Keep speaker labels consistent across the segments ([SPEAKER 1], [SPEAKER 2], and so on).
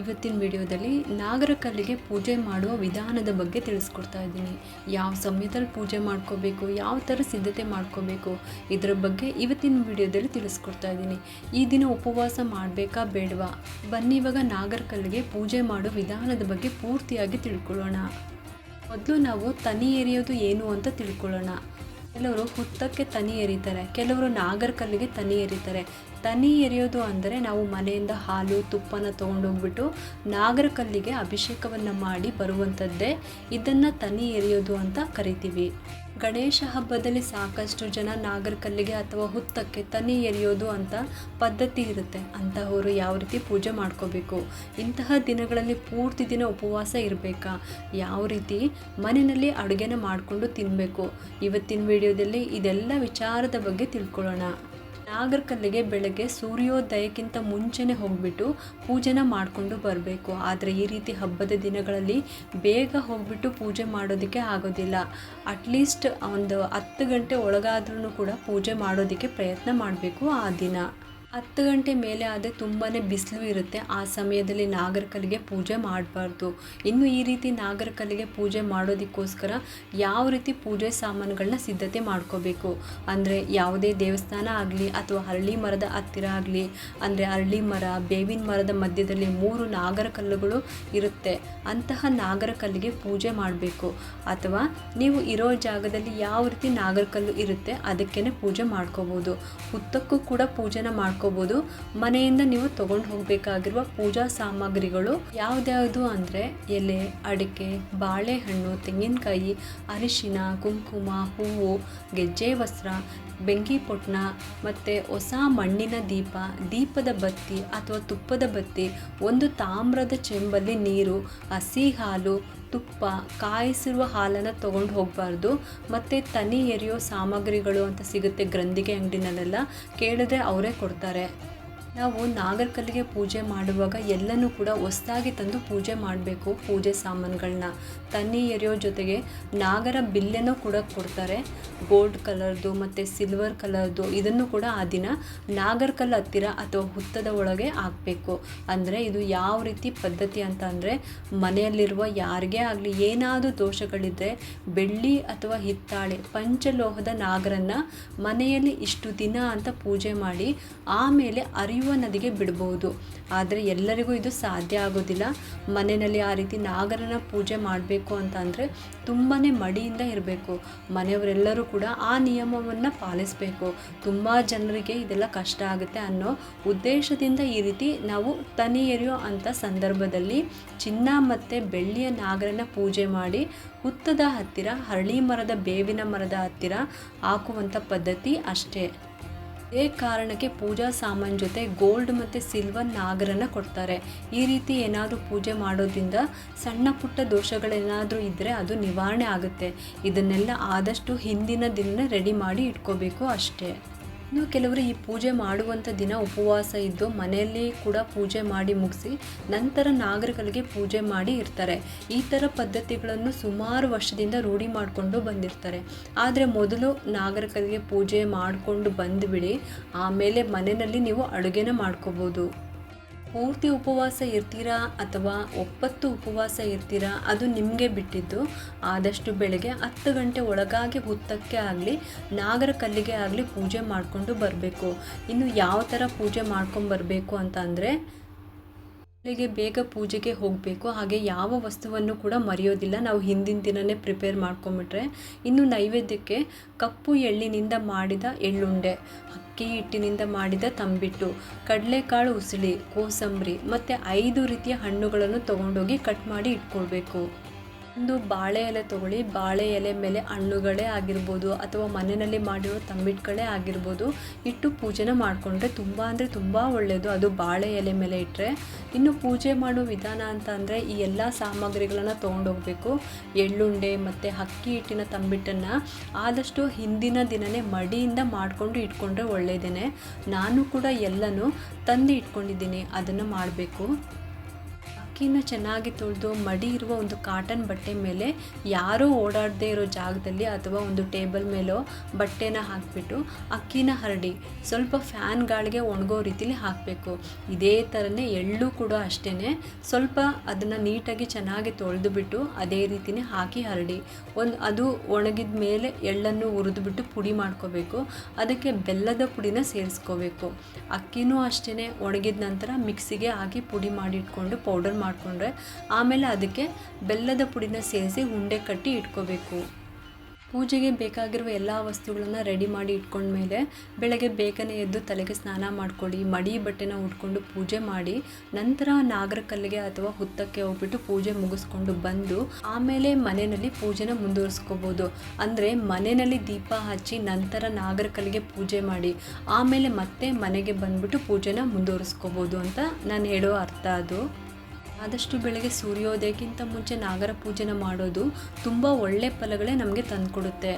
[SPEAKER 1] ಇವತ್ತಿನ ವಿಡಿಯೋದಲ್ಲಿ ನಾಗರಕಲ್ಲಿಗೆ ಪೂಜೆ ಮಾಡುವ ವಿಧಾನದ ಬಗ್ಗೆ ತಿಳಿಸ್ಕೊಡ್ತಾ ಇದ್ದೀನಿ. ಯಾವ ಸಮಯದಲ್ಲಿ ಪೂಜೆ ಮಾಡ್ಕೋಬೇಕು, ಯಾವ ಥರ ಸಿದ್ಧತೆ ಮಾಡ್ಕೋಬೇಕು, ಇದರ ಬಗ್ಗೆ ಇವತ್ತಿನ ವಿಡಿಯೋದಲ್ಲಿ ತಿಳಿಸ್ಕೊಡ್ತಾ ಇದ್ದೀನಿ. ಈ ದಿನ ಉಪವಾಸ ಮಾಡಬೇಕಾ ಬೇಡವಾ? ಬನ್ನಿ ಇವಾಗ ನಾಗರಕಲ್ಲಿಗೆ ಪೂಜೆ ಮಾಡೋ ವಿಧಾನದ ಬಗ್ಗೆ ಪೂರ್ತಿಯಾಗಿ ತಿಳ್ಕೊಳ್ಳೋಣ. ಮೊದಲು ನಾವು ತನಿ ಎರಿಯೋದು ಏನು ಅಂತ ತಿಳ್ಕೊಳ್ಳೋಣ. ಕೆಲವರು ಹುತ್ತಕ್ಕೆ ತನಿ ಎರಿತಾರೆ, ಕೆಲವರು ನಾಗರಕಲ್ಲಿಗೆ ತನಿ ಎರಿತಾರೆ. ತನಿ ಎರೆಯೋದು ಅಂದರೆ ನಾವು ಮನೆಯಿಂದ ಹಾಲು, ತುಪ್ಪನ ತೊಗೊಂಡೋಗ್ಬಿಟ್ಟು ನಾಗರಕಲ್ಲಿಗೆ ಅಭಿಷೇಕವನ್ನು ಮಾಡಿ ಬರುವಂಥದ್ದೇ ಇದನ್ನು ತನಿ ಎರೆಯೋದು ಅಂತ ಕರಿತೀವಿ. ಗಣೇಶ ಹಬ್ಬದಲ್ಲಿ ಸಾಕಷ್ಟು ಜನ ನಾಗರಕಲ್ಲಿಗೆ ಅಥವಾ ಹುತ್ತಕ್ಕೆ ತನಿ ಎರೆಯೋದು ಅಂತ ಪದ್ಧತಿ ಇರುತ್ತೆ. ಅಂತಹವರು ಯಾವ ರೀತಿ ಪೂಜೆ ಮಾಡ್ಕೋಬೇಕು? ಇಂತಹ ದಿನಗಳಲ್ಲಿ ಪೂರ್ತಿ ದಿನ ಉಪವಾಸ ಇರಬೇಕಾ? ಯಾವ ರೀತಿ? ಮನೆಯಲ್ಲಿ ಅಡುಗೆನ ಮಾಡಿಕೊಂಡು ತಿನ್ನಬೇಕು ಇವತ್ತಿನ ವಿಡಿಯೋದಲ್ಲಿ ಇದೆಲ್ಲ ವಿಚಾರದ ಬಗ್ಗೆ ತಿಳ್ಕೊಳ್ಳೋಣ. ನಾಗರ ಕಲ್ಲಿಗೆ ಬೆಳಗ್ಗೆ ಸೂರ್ಯೋದಯಕ್ಕಿಂತ ಮುಂಚೆನೇ ಹೋಗ್ಬಿಟ್ಟು ಪೂಜೆನ ಮಾಡಿಕೊಂಡು ಬರಬೇಕು. ಆದರೆ ಈ ರೀತಿ ಹಬ್ಬದ ದಿನಗಳಲ್ಲಿ ಬೇಗ ಹೋಗ್ಬಿಟ್ಟು ಪೂಜೆ ಮಾಡೋದಕ್ಕೆ ಆಗೋದಿಲ್ಲ. ಅಟ್ಲೀಸ್ಟ್ ಒಂದು ಹತ್ತು ಗಂಟೆ ಒಳಗಾದ್ರೂ ಕೂಡ ಪೂಜೆ ಮಾಡೋದಕ್ಕೆ ಪ್ರಯತ್ನ ಮಾಡಬೇಕು ಆ ದಿನ. ಹತ್ತು ಗಂಟೆ ಮೇಲೆ ಆದರೆ ತುಂಬಾ ಬಿಸಿಲು ಇರುತ್ತೆ. ಆ ಸಮಯದಲ್ಲಿ ನಾಗರಕಲ್ಲಿಗೆ ಪೂಜೆ ಮಾಡಬಾರ್ದು. ಇನ್ನು ಈ ರೀತಿ ನಾಗರಕಲ್ಲಿಗೆ ಪೂಜೆ ಮಾಡೋದಕ್ಕೋಸ್ಕರ ಯಾವ ರೀತಿ ಪೂಜೆ ಸಾಮಾನುಗಳನ್ನ ಸಿದ್ಧತೆ ಮಾಡ್ಕೋಬೇಕು? ಅಂದರೆ ಯಾವುದೇ ದೇವಸ್ಥಾನ ಆಗಲಿ ಅಥವಾ ಹರಳಿ ಮರದ ಹತ್ತಿರ ಆಗಲಿ, ಅಂದರೆ ಅರಳಿ ಮರ, ಬೇವಿನ ಮರದ ಮಧ್ಯದಲ್ಲಿ ಮೂರು ನಾಗರಕಲ್ಲುಗಳು ಇರುತ್ತೆ. ಅಂತಹ ನಾಗರಕಲ್ಲಿಗೆ ಪೂಜೆ ಮಾಡಬೇಕು. ಅಥವಾ ನೀವು ಇರೋ ಜಾಗದಲ್ಲಿ ಯಾವ ರೀತಿ ನಾಗರಕಲ್ಲು ಇರುತ್ತೆ ಅದಕ್ಕೇ ಪೂಜೆ ಮಾಡ್ಕೋಬೋದು. ಹುತ್ತಕ್ಕೂ ಕೂಡ ಪೂಜೆನ ಮಾಡ್ಕೋ ಮಾಡ್ಕೋಬೋದು. ಮನೆಯಿಂದ ನೀವು ತಗೊಂಡು ಹೋಗಬೇಕಾಗಿರುವ ಪೂಜಾ ಸಾಮಗ್ರಿಗಳು ಯಾವ್ದ್ಯಾವುದು ಅಂದರೆ ಎಲೆ, ಅಡಿಕೆ, ಬಾಳೆಹಣ್ಣು, ತೆಂಗಿನಕಾಯಿ, ಅರಿಶಿನ, ಕುಂಕುಮ, ಹೂವು, ಗೆಜ್ಜೆ ವಸ್ತ್ರ, ಬೆಂಕಿ ಪೊಟ್ಣ ಮತ್ತು ಹೊಸ ಮಣ್ಣಿನ ದೀಪ, ದೀಪದ ಬತ್ತಿ ಅಥವಾ ತುಪ್ಪದ ಬತ್ತಿ, ಒಂದು ತಾಮ್ರದ ಚೆಂಬಲ್ಲಿ ನೀರು, ಹಸಿ ಹಾಲು ತುಪ್ಪ, ಕಾಯಿಸಿರುವ ಹಾಲನ್ನು ತೊಗೊಂಡು ಹೋಗಬಾರ್ದು. ಮತ್ತು ತನಿ ಎರಿಯೋ ಸಾಮಗ್ರಿಗಳು ಅಂತ ಸಿಗುತ್ತೆ ಗ್ರಂಥಿಗೆ ಅಂಗಡಿನಲ್ಲೆಲ್ಲ. ಕೇಳಿದ್ರೆ ಅವರೇ ಕೊಡ್ತಾರೆ. ನಾವು ನಾಗರಕಲ್ಲಿಗೆ ಪೂಜೆ ಮಾಡುವಾಗ ಎಲ್ಲನೂ ಕೂಡ ಹೊಸದಾಗಿ ತಂದು ಪೂಜೆ ಮಾಡಬೇಕು ಪೂಜೆ ಸಾಮಾನುಗಳನ್ನ ತನ್ನಿ ಎರೆಯೋ ಜೊತೆಗೆ ನಾಗರ ಬಿಲ್ಲೆನೂ ಕೂಡ ಕೊಡ್ತಾರೆ. ಗೋಲ್ಡ್ ಕಲರ್ದು ಮತ್ತು ಸಿಲ್ವರ್ ಕಲರ್ದು ಇದನ್ನು ಕೂಡ ಆ ದಿನ ನಾಗರಕಲ್ ಹತ್ತಿರ ಅಥವಾ ಹುತ್ತದ ಒಳಗೆ ಹಾಕಬೇಕು. ಅಂದರೆ ಇದು ಯಾವ ರೀತಿ ಪದ್ಧತಿ ಅಂತ ಅಂದರೆ ಮನೆಯಲ್ಲಿರುವ ಯಾರಿಗೇ ಆಗಲಿ ಏನಾದರೂ ದೋಷಗಳಿದ್ದರೆ ಬೆಳ್ಳಿ ಅಥವಾ ಹಿತ್ತಾಳೆ ಪಂಚಲೋಹದ ನಾಗರನ್ನು ಮನೆಯಲ್ಲಿ ಇಷ್ಟು ದಿನ ಅಂತ ಪೂಜೆ ಮಾಡಿ ಆಮೇಲೆ ಅರಿಯುವ ನದಿಗೆ ಬಿಡ್ಬೋದು ಆದರೆ ಎಲ್ಲರಿಗೂ ಇದು ಸಾಧ್ಯ ಆಗೋದಿಲ್ಲ. ಮನೆಯಲ್ಲಿ ಆ ರೀತಿ ನಾಗರನ ಪೂಜೆ ಮಾಡಬೇಕು ಅಂತ ಅಂದರೆ ತುಂಬಾ ಮಡಿಯಿಂದ ಇರಬೇಕು. ಮನೆಯವರೆಲ್ಲರೂ ಕೂಡ ಆ ನಿಯಮವನ್ನು ಪಾಲಿಸಬೇಕು. ತುಂಬ ಜನರಿಗೆ ಇದೆಲ್ಲ ಕಷ್ಟ ಆಗುತ್ತೆ ಅನ್ನೋ ಉದ್ದೇಶದಿಂದ ಈ ರೀತಿ ನಾವು ತನಿ ಎರೆಯೋ ಅಂಥ ಸಂದರ್ಭದಲ್ಲಿ ಚಿನ್ನ ಮತ್ತು ಬೆಳ್ಳಿಯ ನಾಗರನ ಪೂಜೆ ಮಾಡಿ ಹುತ್ತದ ಹತ್ತಿರ ಹರಳಿ ಮರದ ಬೇವಿನ ಮರದ ಹತ್ತಿರ ಹಾಕುವಂಥ ಪದ್ಧತಿ ಅಷ್ಟೇ. ಇದೇ ಕಾರಣಕ್ಕೆ ಪೂಜಾ ಸಾಮಾನು ಜೊತೆ ಗೋಲ್ಡ್ ಮತ್ತು ಸಿಲ್ವರ್ ನಾಗರನ್ನು ಕೊಡ್ತಾರೆ. ಈ ರೀತಿ ಏನಾದರೂ ಪೂಜೆ ಮಾಡೋದ್ರಿಂದ ಸಣ್ಣ ಪುಟ್ಟ ದೋಷಗಳೇನಾದರೂ ಇದ್ದರೆ ಅದು ನಿವಾರಣೆ ಆಗುತ್ತೆ. ಇದನ್ನೆಲ್ಲ ಆದಷ್ಟು ಹಿಂದಿನ ದಿನ ರೆಡಿ ಮಾಡಿ ಇಟ್ಕೋಬೇಕು ಅಷ್ಟೇ. ಇನ್ನು ಕೆಲವರು ಈ ಪೂಜೆ ಮಾಡುವಂಥ ದಿನ ಉಪವಾಸ ಇದ್ದು ಮನೆಯಲ್ಲಿ ಕೂಡ ಪೂಜೆ ಮಾಡಿ ಮುಗಿಸಿ ನಂತರ ನಾಗರಿಕರಿಗೆ ಪೂಜೆ ಮಾಡಿ ಇರ್ತಾರೆ. ಈ ಥರ ಪದ್ಧತಿಗಳನ್ನು ಸುಮಾರು ವರ್ಷದಿಂದ ರೂಢಿ ಮಾಡಿಕೊಂಡು ಬಂದಿರ್ತಾರೆ. ಆದರೆ ಮೊದಲು ನಾಗರಿಕರಿಗೆ ಪೂಜೆ ಮಾಡಿಕೊಂಡು ಬಂದುಬಿಡಿ, ಆಮೇಲೆ ಮನೆಯಲ್ಲಿ ನೀವು ಅಡುಗೆನ ಮಾಡ್ಕೋಬೋದು. ಪೂರ್ತಿ ಉಪವಾಸ ಇರ್ತೀರಾ ಅಥವಾ ಒಪ್ಪತ್ತು ಉಪವಾಸ ಇರ್ತೀರಾ ಅದು ನಿಮಗೆ ಬಿಟ್ಟಿದ್ದು, ಆದಷ್ಟು ಬೆಳಗ್ಗೆ ಹತ್ತು ಗಂಟೆ ಒಳಗಾಗಿ ಹುತ್ತಕ್ಕೆ ಆಗಲಿ, ನಾಗರ ಕಲ್ಲಿಗೆ ಆಗಲಿ ಪೂಜೆ ಮಾಡಿಕೊಂಡು ಬರಬೇಕು. ಇನ್ನು ಯಾವ ಥರ ಪೂಜೆ ಮಾಡ್ಕೊಂಡು ಬರಬೇಕು ಅಂತ ಅಂದರೆ ಬೆಳಿಗ್ಗೆ ಬೇಗ ಪೂಜೆಗೆ ಹೋಗಬೇಕು. ಹಾಗೆ ಯಾವ ವಸ್ತುವನ್ನು ಕೂಡ ಮರೆಯೋದಿಲ್ಲ. ನಾವು ಹಿಂದಿನ ದಿನವೇ ಪ್ರಿಪೇರ್ ಮಾಡ್ಕೊಂಬಿಟ್ರೆ ಇನ್ನು ನೈವೇದ್ಯಕ್ಕೆ ಕಪ್ಪು ಎಳ್ಳಿನಿಂದ ಮಾಡಿದ ಎಳ್ಳುಂಡೆ, ಅಕ್ಕಿ ಹಿಟ್ಟಿನಿಂದ ಮಾಡಿದ ತಂಬಿಟ್ಟು, ಕಡಲೆಕಾಳು ಉಸುಳಿ ಕೋಸಂಬರಿ ಮತ್ತು ಐದು ರೀತಿಯ ಹಣ್ಣುಗಳನ್ನು ತೊಗೊಂಡೋಗಿ ಕಟ್ ಮಾಡಿ ಇಟ್ಕೊಳ್ಬೇಕು. ಒಂದು ಬಾಳೆ ಎಲೆ ತೊಗೊಳ್ಳಿ. ಬಾಳೆ ಎಲೆ ಮೇಲೆ ಹಣ್ಣುಗಳೇ ಆಗಿರ್ಬೋದು ಅಥವಾ ಮನೆಯಲ್ಲಿ ಮಾಡಿರೋ ತಂಬಿಟ್ಟುಗಳೇ ಆಗಿರ್ಬೋದು ಇಟ್ಟು ಪೂಜೆನ ಮಾಡಿಕೊಂಡ್ರೆ ತುಂಬ ಅಂದರೆ ತುಂಬ ಒಳ್ಳೆಯದು ಅದು ಬಾಳೆ ಎಲೆ ಮೇಲೆ ಇಟ್ಟರೆ ಇನ್ನು ಪೂಜೆ ಮಾಡೋ ವಿಧಾನ ಅಂತ ಅಂದರೆ ಈ ಎಲ್ಲ ಸಾಮಗ್ರಿಗಳನ್ನು ತೊಗೊಂಡೋಗ್ಬೇಕು. ಎಳ್ಳುಂಡೆ ಮತ್ತು ಅಕ್ಕಿ ಹಿಟ್ಟಿನ ತಂಬಿಟ್ಟನ್ನು ಆದಷ್ಟು ಹಿಂದಿನ ದಿನವೇ ಮಡಿಯಿಂದ ಮಾಡಿಕೊಂಡು ಇಟ್ಕೊಂಡ್ರೆ ಒಳ್ಳೆಯದೇ ನಾನು ಕೂಡ ಎಲ್ಲನೂ ತಂದು ಇಟ್ಕೊಂಡಿದ್ದೀನಿ. ಅದನ್ನು ಮಾಡಬೇಕು. ಅಕ್ಕಿನ ಚೆನ್ನಾಗಿ ತೊಳೆದು ಮಡಿ ಇರುವ ಒಂದು ಕಾಟನ್ ಬಟ್ಟೆ ಮೇಲೆ ಯಾರೂ ಓಡಾಡದೇ ಇರೋ ಜಾಗದಲ್ಲಿ ಅಥವಾ ಒಂದು ಟೇಬಲ್ ಮೇಲೋ ಬಟ್ಟೆನ ಹಾಕಿಬಿಟ್ಟು ಅಕ್ಕಿನ ಹರಡಿ ಸ್ವಲ್ಪ ಫ್ಯಾನ್ ಗಾಳಿಗೆ ಒಣಗೋ ರೀತಿಲಿ ಹಾಕಬೇಕು. ಇದೇ ಥರನೇ ಎಳ್ಳು ಕೂಡ ಅಷ್ಟೇ ಸ್ವಲ್ಪ ಅದನ್ನು ನೀಟಾಗಿ ಚೆನ್ನಾಗಿ ತೊಳೆದು ಬಿಟ್ಟು ಅದೇ ರೀತಿನೇ ಹಾಕಿ ಹರಡಿ. ಒಂದು ಅದು ಒಣಗಿದ ಮೇಲೆ ಎಳ್ಳನ್ನು ಹುರಿದುಬಿಟ್ಟು ಪುಡಿ ಮಾಡ್ಕೋಬೇಕು. ಅದಕ್ಕೆ ಬೆಲ್ಲದ ಪುಡಿನ ಸೇರಿಸ್ಕೋಬೇಕು. ಅಕ್ಕಿನೂ ಅಷ್ಟೇ ಒಣಗಿದ ನಂತರ ಮಿಕ್ಸಿಗೆ ಹಾಕಿ ಪುಡಿ ಮಾಡಿಟ್ಕೊಂಡು ಪೌಡರ್ ಮಾಡಿಕೊಂಡ್ರೆ ಆಮೇಲೆ ಅದಕ್ಕೆ ಬೆಲ್ಲದ ಪುಡಿನ ಸೇರಿಸಿ ಉಂಡೆ ಕಟ್ಟಿ ಇಟ್ಕೋಬೇಕು. ಪೂಜೆಗೆ ಬೇಕಾಗಿರುವ ಎಲ್ಲ ವಸ್ತುಗಳನ್ನು ರೆಡಿ ಮಾಡಿ ಇಟ್ಕೊಂಡ್ಮೇಲೆ ಬೆಳಗ್ಗೆ ಬೇಗನೆ ಎದ್ದು ತಲೆಗೆ ಸ್ನಾನ ಮಾಡ್ಕೊಳ್ಳಿ, ಮಡಿ ಬಟ್ಟೆನ ಉಟ್ಕೊಂಡು ಪೂಜೆ ಮಾಡಿ, ನಂತರ ನಾಗರಕಲ್ಲಿಗೆ ಅಥವಾ ಹುತ್ತಕ್ಕೆ ಹೋಗ್ಬಿಟ್ಟು ಪೂಜೆ ಮುಗಿಸ್ಕೊಂಡು ಬಂದು ಆಮೇಲೆ ಮನೆಯಲ್ಲಿ ಪೂಜೆನ ಮುಂದುವರಿಸ್ಕೋಬೋದು. ಅಂದರೆ ಮನೆಯಲ್ಲಿ ದೀಪ ಹಚ್ಚಿ ನಂತರ ನಾಗರಕಲ್ಲಿಗೆ ಪೂಜೆ ಮಾಡಿ, ಆಮೇಲೆ ಮತ್ತೆ ಮನೆಗೆ ಬಂದ್ಬಿಟ್ಟು ಪೂಜೆನ ಮುಂದುವರಿಸ್ಕೋಬೋದು ಅಂತ ನಾನು ಹೇಳೋ ಅರ್ಥ ಅದು. ಆದಷ್ಟು ಬೆಳಗ್ಗೆ ಸೂರ್ಯೋದಯಕ್ಕಿಂತ ಮುಂಚೆ ನಾಗರ ಪೂಜೆನ ಮಾಡೋದು ತುಂಬ ಒಳ್ಳೆ ಫಲಗಳೇ ನಮಗೆ ತಂದುಕೊಡುತ್ತೆ.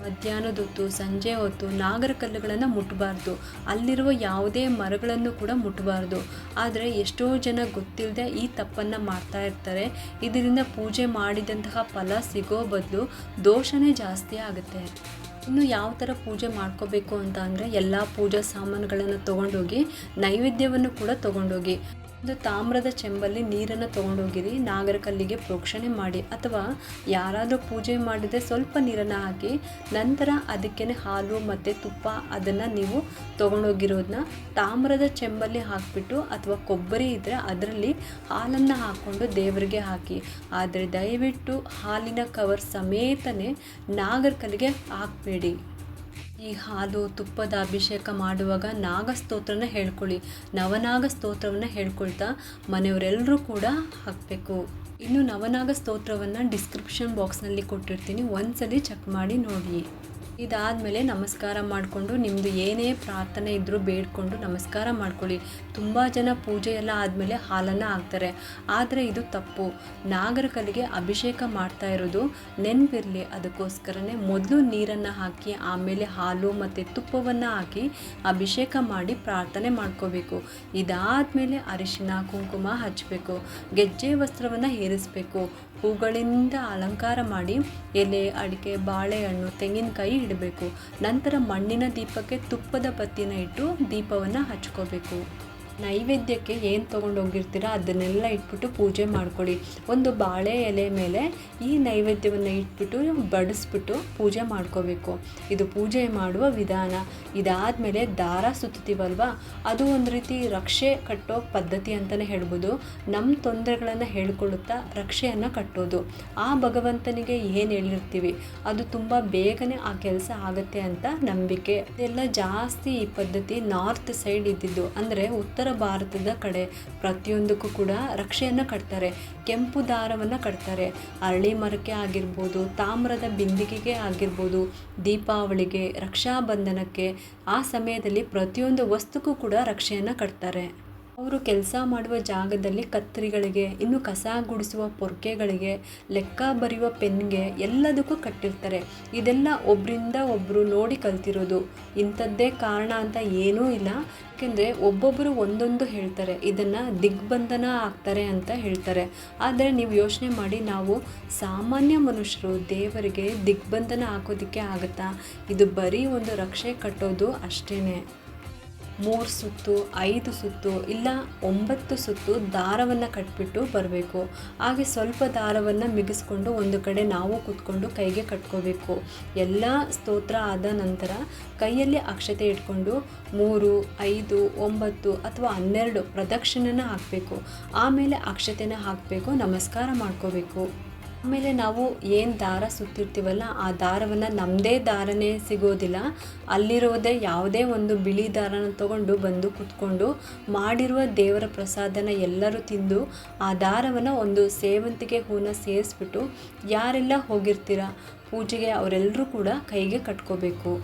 [SPEAKER 1] ಮಧ್ಯಾಹ್ನದ ಹೊತ್ತು, ಸಂಜೆ ಹೊತ್ತು ನಾಗರ ಕಲ್ಲುಗಳನ್ನು ಮುಟ್ಟಬಾರ್ದು ಅಲ್ಲಿರುವ ಯಾವುದೇ ಮರಗಳನ್ನು ಕೂಡ ಮುಟ್ಟಬಾರ್ದು ಆದರೆ ಎಷ್ಟೋ ಜನ ಗೊತ್ತಿಲ್ಲದೆ ಈ ತಪ್ಪನ್ನು ಮಾಡ್ತಾ ಇರ್ತಾರೆ. ಇದರಿಂದ ಪೂಜೆ ಮಾಡಿದಂತಹ ಫಲ ಸಿಗೋ ಬದಲು ದೋಷನೇ ಜಾಸ್ತಿ ಆಗುತ್ತೆ. ಇನ್ನು ಯಾವ ಥರ ಪೂಜೆ ಮಾಡ್ಕೋಬೇಕು ಅಂತ ಅಂದರೆ ಎಲ್ಲ ಪೂಜಾ ಸಾಮಾನುಗಳನ್ನು ತೊಗೊಂಡೋಗಿ ನೈವೇದ್ಯವನ್ನು ಕೂಡ ತೊಗೊಂಡೋಗಿ. ಒಂದು ತಾಮ್ರದ ಚೆಂಬಲ್ಲಿ ನೀರನ್ನು ತೊಗೊಂಡೋಗಿರಿ, ನಾಗರಕಲ್ಲಿಗೆ ಪ್ರೋಕ್ಷಣೆ ಮಾಡಿ. ಅಥವಾ ಯಾರಾದರೂ ಪೂಜೆ ಮಾಡಿದರೆ ಸ್ವಲ್ಪ ನೀರನ್ನು ಹಾಕಿ, ನಂತರ ಅದಕ್ಕೆ ಹಾಲು ಮತ್ತು ತುಪ್ಪ ಅದನ್ನು ನೀವು ತೊಗೊಂಡೋಗಿರೋದನ್ನ ತಾಮ್ರದ ಚೆಂಬಲ್ಲಿ ಹಾಕಿಬಿಟ್ಟು ಅಥವಾ ಕೊಬ್ಬರಿ ಇದ್ದರೆ ಅದರಲ್ಲಿ ಹಾಲನ್ನು ಹಾಕ್ಕೊಂಡು ದೇವರಿಗೆ ಹಾಕಿ. ಆದರೆ ದಯವಿಟ್ಟು ಹಾಲಿನ ಕವರ್ ಸಮೇತನೇ ನಾಗರಕಲ್ಲಿಗೆ ಹಾಕಬೇಡಿ. ಈ ಹಾಲು ತುಪ್ಪದ ಅಭಿಷೇಕ ಮಾಡುವಾಗ ನಾಗ ಸ್ತೋತ್ರನ ಹೇಳ್ಕೊಳ್ಳಿ. ನವನಾಗ ಸ್ತೋತ್ರವನ್ನು ಹೇಳ್ಕೊಳ್ತಾ ಮನೆಯವರೆಲ್ಲರೂ ಕೂಡ ಹಾಕಬೇಕು. ಇನ್ನು ನವನಾಗ ಸ್ತೋತ್ರವನ್ನು ಡಿಸ್ಕ್ರಿಪ್ಷನ್ ಬಾಕ್ಸ್ನಲ್ಲಿ ಕೊಟ್ಟಿರ್ತೀನಿ. ಒಂದ್ಸಲಿ ಚೆಕ್ ಮಾಡಿ ನೋಡಿ ಇದಾದಮೇಲೆ ನಮಸ್ಕಾರ ಮಾಡಿಕೊಂಡು ನಿಮ್ಮದು ಏನೇ ಪ್ರಾರ್ಥನೆ ಇದ್ದರೂ ಬೇಡ್ಕೊಂಡು ನಮಸ್ಕಾರ ಮಾಡ್ಕೊಳ್ಳಿ. ತುಂಬ ಜನ ಪೂಜೆ ಎಲ್ಲ ಆದಮೇಲೆ ಹಾಲನ್ನು ಹಾಕ್ತಾರೆ. ಆದರೆ ಇದು ತಪ್ಪು. ನಾಗರ ಕಲ್ಲಿಗೆ ಅಭಿಷೇಕ ಮಾಡ್ತಾ ಇರೋದು ನೆನಪಿರಲಿ. ಅದಕ್ಕೋಸ್ಕರನೇ ಮೊದಲು ನೀರನ್ನು ಹಾಕಿ, ಆಮೇಲೆ ಹಾಲು ಮತ್ತು ತುಪ್ಪವನ್ನು ಹಾಕಿ ಅಭಿಷೇಕ ಮಾಡಿ ಪ್ರಾರ್ಥನೆ ಮಾಡ್ಕೋಬೇಕು. ಇದಾದಮೇಲೆ ಅರಿಶಿನ ಕುಂಕುಮ ಹಚ್ಚಬೇಕು ಗೆಜ್ಜೆ ವಸ್ತ್ರವನ್ನು ಏರಿಸಬೇಕು. ಹೂಗಳಿಂದ ಅಲಂಕಾರ ಮಾಡಿ ಎಲೆ, ಅಡಿಕೆ, ಬಾಳೆಹಣ್ಣು, ತೆಂಗಿನಕಾಯಿ ಇಡಬೇಕು. ನಂತರ ಮಣ್ಣಿನ ದೀಪಕ್ಕೆ ತುಪ್ಪದ ಬತ್ತಿನ ಇಟ್ಟು ದೀಪವನ್ನು ಹಚ್ಕೋಬೇಕು. ನೈವೇದ್ಯಕ್ಕೆ ಏನು ತೊಗೊಂಡೋಗಿರ್ತೀರ ಅದನ್ನೆಲ್ಲ ಇಟ್ಬಿಟ್ಟು ಪೂಜೆ ಮಾಡ್ಕೊಳ್ಳಿ. ಒಂದು ಬಾಳೆ ಎಲೆ ಮೇಲೆ ಈ ನೈವೇದ್ಯವನ್ನು ಇಟ್ಬಿಟ್ಟು ಬಡಿಸ್ಬಿಟ್ಟು ಪೂಜೆ ಮಾಡ್ಕೋಬೇಕು. ಇದು ಪೂಜೆ ಮಾಡುವ ವಿಧಾನ. ಇದಾದ ಮೇಲೆ ದಾರ ಸುತ್ತೀವಲ್ವ ಅದು ಒಂದು ರೀತಿ ರಕ್ಷೆ ಕಟ್ಟೋ ಪದ್ಧತಿ ಅಂತಲೇ ಹೇಳ್ಬೋದು. ನಮ್ಮ ತೊಂದರೆಗಳನ್ನು ಹೇಳ್ಕೊಳ್ಳುತ್ತಾ ರಕ್ಷೆಯನ್ನು ಕಟ್ಟೋದು. ಆ ಭಗವಂತನಿಗೆ ಏನು ಹೇಳಿರ್ತೀವಿ? ಅದು ತುಂಬ ಬೇಗನೆ ಆ ಕೆಲಸ ಆಗುತ್ತೆ ಅಂತ ನಂಬಿಕೆ. ಇದೆಲ್ಲ ಜಾಸ್ತಿ ಈ ಪದ್ಧತಿ ನಾರ್ತ್ ಸೈಡ್ ಇದ್ದಿದ್ದು. ಅಂದರೆ ಉತ್ತರ ಭಾರತದ ಕಡೆ ಪ್ರತಿಯೊಂದಕ್ಕೂ ಕೂಡ ರಕ್ಷೆಯನ್ನು ಕಟ್ತಾರೆ, ಕೆಂಪು ದಾರವನ್ನು ಕಟ್ತಾರೆ. ಅರಳಿ ಮರಕ್ಕೆ ಆಗಿರ್ಬೋದು, ತಾಮ್ರದ ಬಿಂದಿಗೆಗೆ ಆಗಿರ್ಬೋದು, ದೀಪಾವಳಿಗೆ, ರಕ್ಷಾಬಂಧನಕ್ಕೆ ಆ ಸಮಯದಲ್ಲಿ ಪ್ರತಿಯೊಂದು ವಸ್ತುಕ್ಕೂ ಕೂಡ ರಕ್ಷೆಯನ್ನು ಕಟ್ತಾರೆ. ಅವರು ಕೆಲಸ ಮಾಡುವ ಜಾಗದಲ್ಲಿ ಕತ್ತರಿಗಳಿಗೆ, ಇನ್ನು ಕಸ ಗುಡಿಸುವ ಪೊರ್ಕೆಗಳಿಗೆ, ಲೆಕ್ಕ ಬರೆಯುವ ಪೆನ್ಗೆ ಎಲ್ಲದಕ್ಕೂ ಕಟ್ಟಿರ್ತಾರೆ. ಇದೆಲ್ಲ ಒಬ್ಬರಿಂದ ಒಬ್ಬರು ನೋಡಿ ಕಲ್ತಿರೋದು. ಇಂಥದ್ದೇ ಕಾರಣ ಅಂತ ಏನೂ ಇಲ್ಲ. ಯಾಕೆಂದರೆ ಒಬ್ಬೊಬ್ಬರು ಒಂದೊಂದು ಹೇಳ್ತಾರೆ. ಇದನ್ನು ದಿಗ್ಬಂಧನ ಆಗ್ತಾರೆ ಅಂತ ಹೇಳ್ತಾರೆ. ಆದರೆ ನೀವು ಯೋಚನೆ ಮಾಡಿ, ನಾವು ಸಾಮಾನ್ಯ ಮನುಷ್ಯರು ದೇವರಿಗೆ ದಿಗ್ಬಂಧನ ಹಾಕೋದಕ್ಕೆ ಆಗುತ್ತಾ? ಇದು ಬರೀ ಒಂದು ರಕ್ಷೆ ಕಟ್ಟೋದು ಅಷ್ಟೇ ಮೂರು ಸುತ್ತು, ಐದು ಸುತ್ತು, ಇಲ್ಲ ಒಂಬತ್ತು ಸುತ್ತು ದಾರವನ್ನು ಕಟ್ಬಿಟ್ಟು ಬರಬೇಕು. ಹಾಗೆ ಸ್ವಲ್ಪ ದಾರವನ್ನು ಮಿಗಿಸ್ಕೊಂಡು ಒಂದು ಕಡೆ ನಾವು ಕೂತ್ಕೊಂಡು ಕೈಗೆ ಕಟ್ಕೋಬೇಕು. ಎಲ್ಲ ಸ್ತೋತ್ರ ಆದ ನಂತರ ಕೈಯಲ್ಲಿ ಅಕ್ಷತೆ ಇಟ್ಕೊಂಡು ಮೂರು, ಐದು, ಒಂಬತ್ತು ಅಥವಾ ಹನ್ನೆರಡು ಪ್ರದಕ್ಷಿಣೆನ ಹಾಕಬೇಕು. ಆಮೇಲೆ ಅಕ್ಷತೆನ ಹಾಕಬೇಕು, ನಮಸ್ಕಾರ ಮಾಡ್ಕೋಬೇಕು. ಆಮೇಲೆ ನಾವು ಏನು ದಾರ ಸುತ್ತಿರ್ತೀವಲ್ಲ, ಆ ದಾರವನ್ನು ನಮ್ಮದೇ ದಾರನೇ ಸಿಗೋದಿಲ್ಲ. ಅಲ್ಲಿರೋದೇ ಯಾವುದೇ ಒಂದು ಬಿಳಿ ದಾರನ ತಗೊಂಡು ಬಂದು ಕುತ್ಕೊಂಡು ಮಾಡಿರುವ ದೇವರ ಪ್ರಸಾದನ ಎಲ್ಲರೂ ತಿಂದು ಆ ದಾರವನ್ನು ಒಂದು ಸೇವಂತಿಗೆ ಹೂನ ಸೇರಿಸ್ಬಿಟ್ಟು ಯಾರೆಲ್ಲ ಹೋಗಿರ್ತೀರ, ಪೂಜೆಗೆ ಅವರೆಲ್ಲರೂ ಕೂಡ ಕೈಗೆ ಕಟ್ಕೋಬೇಕು.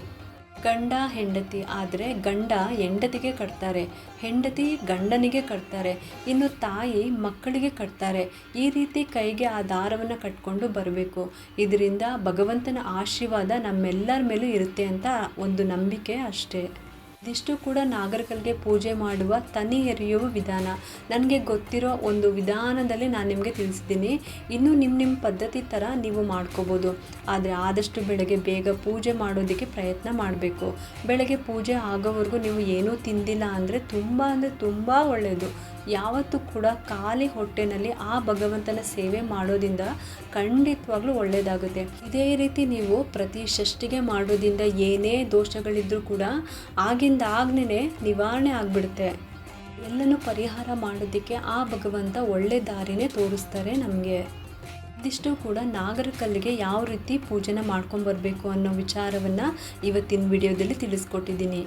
[SPEAKER 1] ಗಂಡ, ಹೆಂಡತಿ. ಆದರೆ ಗಂಡ ಹೆಂಡತಿಗೆ ಕಟ್ತಾರೆ. ಹೆಂಡತಿ ಗಂಡನಿಗೆ ಕಟ್ತಾರೆ. ಇನ್ನು ತಾಯಿ ಮಕ್ಕಳಿಗೆ ಕಟ್ತಾರೆ. ಈ ರೀತಿ ಕೈಗೆ ಆ ದಾರವನ್ನು ಕಟ್ಕೊಂಡು ಬರಬೇಕು. ಇದರಿಂದ ಭಗವಂತನ ಆಶೀರ್ವಾದ ನಮ್ಮೆಲ್ಲರ ಮೇಲೂ ಇರುತ್ತೆ ಅಂತ ಒಂದು ನಂಬಿಕೆ ಅಷ್ಟೇ. ಇದಿಷ್ಟು ಕೂಡ ನಾಗರಿಕರಿಗೆ ಪೂಜೆ ಮಾಡುವ ತನಿ ಎರೆಯುವ ವಿಧಾನ. ನನಗೆ ಗೊತ್ತಿರೋ ಒಂದು ವಿಧಾನದಲ್ಲಿ ನಾನು ನಿಮಗೆ ತಿಳಿಸ್ತೀನಿ. ಇನ್ನೂ ನಿಮ್ಮ ನಿಮ್ಮ ಪದ್ಧತಿ ಥರ ನೀವು ಮಾಡ್ಕೋಬೋದು. ಆದರೆ ಆದಷ್ಟು ಬೆಳಗ್ಗೆ ಬೇಗ ಪೂಜೆ ಮಾಡೋದಕ್ಕೆ ಪ್ರಯತ್ನ ಮಾಡಬೇಕು. ಬೆಳಗ್ಗೆ ಪೂಜೆ ಆಗೋವರೆಗೂ ನೀವು ಏನೂ ತಿಂದಿಲ್ಲ ಅಂದರೆ ತುಂಬ ಅಂದರೆ ತುಂಬ ಒಳ್ಳೆಯದು ಯಾವತ್ತೂ ಕೂಡ ಖಾಲಿ ಹೊಟ್ಟೆನಲ್ಲಿ ಆ ಭಗವಂತನ ಸೇವೆ ಮಾಡೋದ್ರಿಂದ ಖಂಡಿತವಾಗ್ಲೂ ಒಳ್ಳೆಯದಾಗುತ್ತೆ ಇದೇ ರೀತಿ ನೀವು ಪ್ರತಿ ಷಷ್ಟಿಗೆ ಮಾಡೋದ್ರಿಂದ ಏನೇ ದೋಷಗಳಿದ್ದರೂ ಕೂಡ ಆಗಿಂದ ಆಗ್ನೇ ನಿವಾರಣೆ ಆಗಿಬಿಡುತ್ತೆ. ಎಲ್ಲನೂ ಪರಿಹಾರ ಮಾಡೋದಕ್ಕೆ ಆ ಭಗವಂತ ಒಳ್ಳೆ ದಾರಿನೇ ತೋರಿಸ್ತಾರೆ ನಮಗೆ. ಇದಿಷ್ಟು ಕೂಡ ನಾಗರಕಲ್ಲಿಗೆ ಯಾವ ರೀತಿ ಪೂಜೆನ ಮಾಡ್ಕೊಂಬರ್ಬೇಕು ಅನ್ನೋ ವಿಚಾರವನ್ನು ಇವತ್ತಿನ ವಿಡಿಯೋದಲ್ಲಿ ತಿಳಿಸ್ಕೊಟ್ಟಿದ್ದೀನಿ.